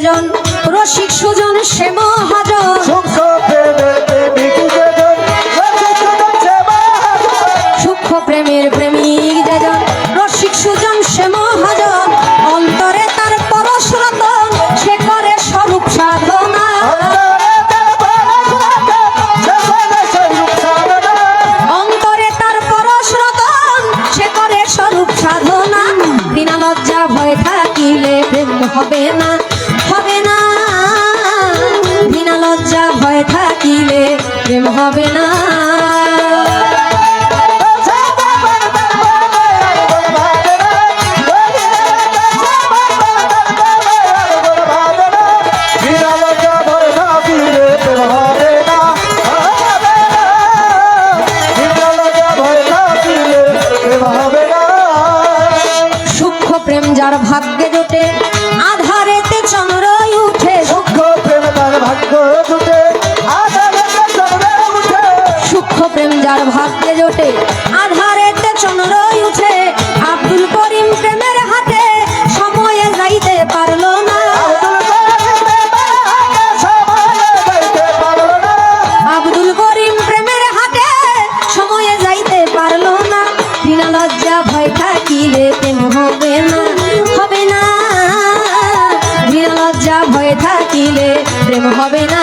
সেজন রসিক সুজন সে মহাজন। থাকিলে প্রেম হবে না।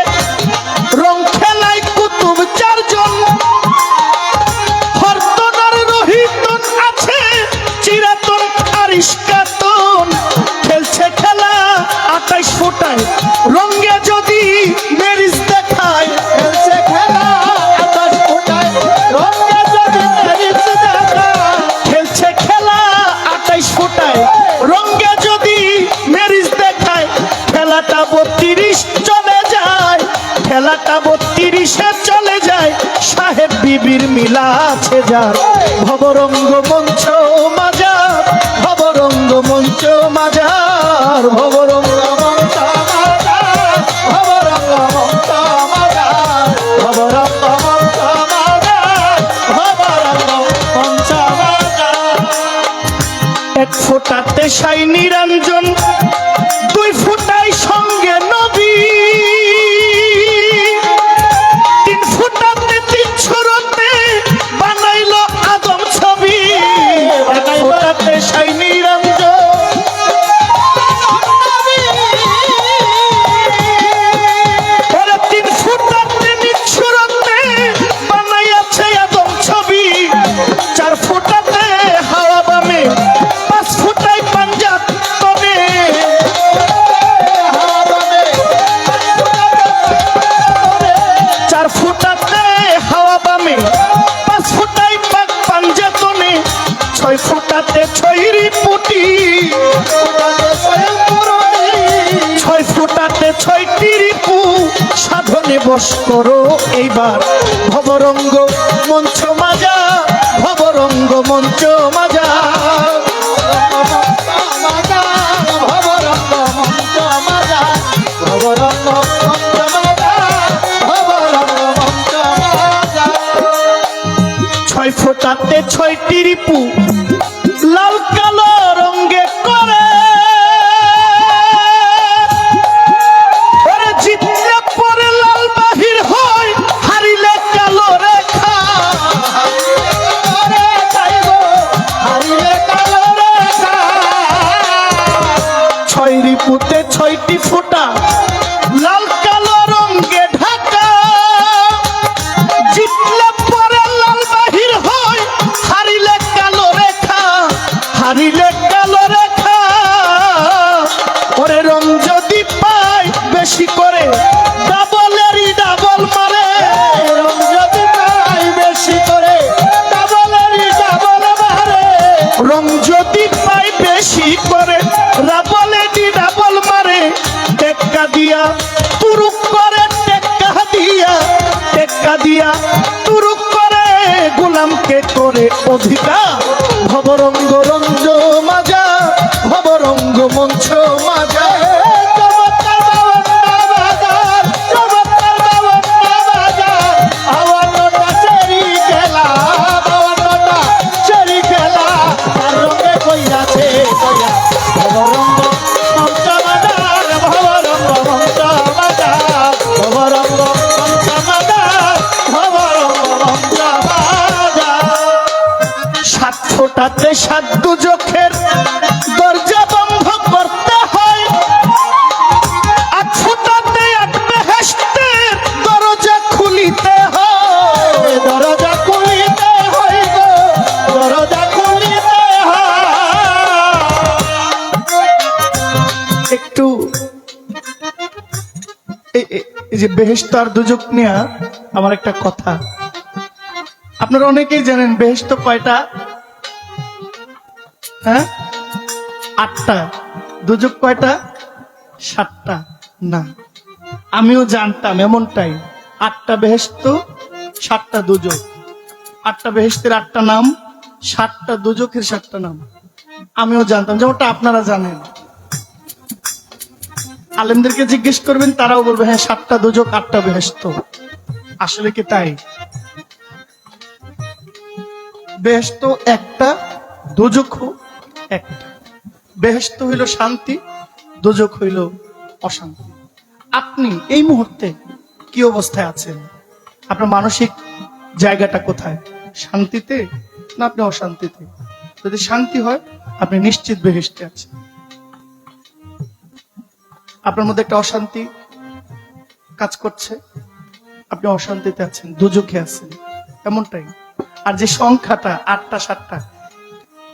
বত্রিশ চলে যায়, খেলাটা বত্রিশে চলে যায়, সাহেব বিবির মিলা আছে যার। ভবরঙ্গ মঞ্চ মাজা ভবরঙ্গ মঞ্চ মাজার, ভবরঙ্গ ফোটাতে সাইনিরা বস করো এইবার। ভবরঙ্গ মঞ্চ মাজা ভবরঙ্গ মঞ্চ মাজা। ছয় ফোটাতে ছয়টি যদি পাই বেশি করে ডাবলেরই ডাবল মারে, টেক্কা দিয়া, তুরুক করে, টেক্কা দিয়া টেক্কা দিয়া, তুরুক করে, গোলামকে করে অধিকার। ভবরঙ্গ রঞ্জ মাজা, ভবরঙ্গ মঞ্চ মাজা। ফোটাতে সাত দুজখের দরজা বন্ধ করতে হয়। দরজা খুলিতে একটু এই যে আর নিয়ে আমার একটা কথা। আপনারা অনেকেই জানেন, বেহেস্ত কয়টা? হ্যাঁ? আটটা। দুযোগ কয়টা? সাতটা। না। আমিও জানতাম এমনটাই। আটটা বেহেস্ত সাতটা দুযোগ। আটটা বেহেস্তের আটটা নাম, সাতটা দুযোগের সাতটা নাম। আমিও জানতাম, যেমনটা আপনারা জানেন। আলেমদেরকে জিজ্ঞেস করবেন, তারাও বলবে হ্যাঁ সাতটা দুযোগ, আটটা বেহেস্ত আসলে কি তাই? বেহেস্ত একটা দুজক বেহেস্ত হইল শান্তি দুজক হইল অশান্তি। আপনি এই মুহূর্তে কি অবস্থায় আছেন? আপনার মানসিক জায়গাটা কোথায়? শান্তিতে না আপনি অশান্তিতে? যদি শান্তি হয়, আপনি নিশ্চিত বেহেস্তে আছেন। আপনার মধ্যে একটা অশান্তি কাজ করছে। আপনি অশান্তিতে আছেন দুজকে আছেন। এমনটাই। আর যে সংখ্যাটা আটটা, সাতটা,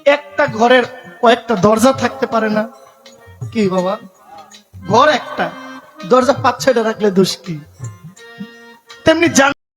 একটা ঘরের কয়েকটা দরজা থাকতে পারে না। কি বাবা? ঘর একটা। দরজা পাঁচ ছয়টা রাখলে দোষ কি? তেমনি জান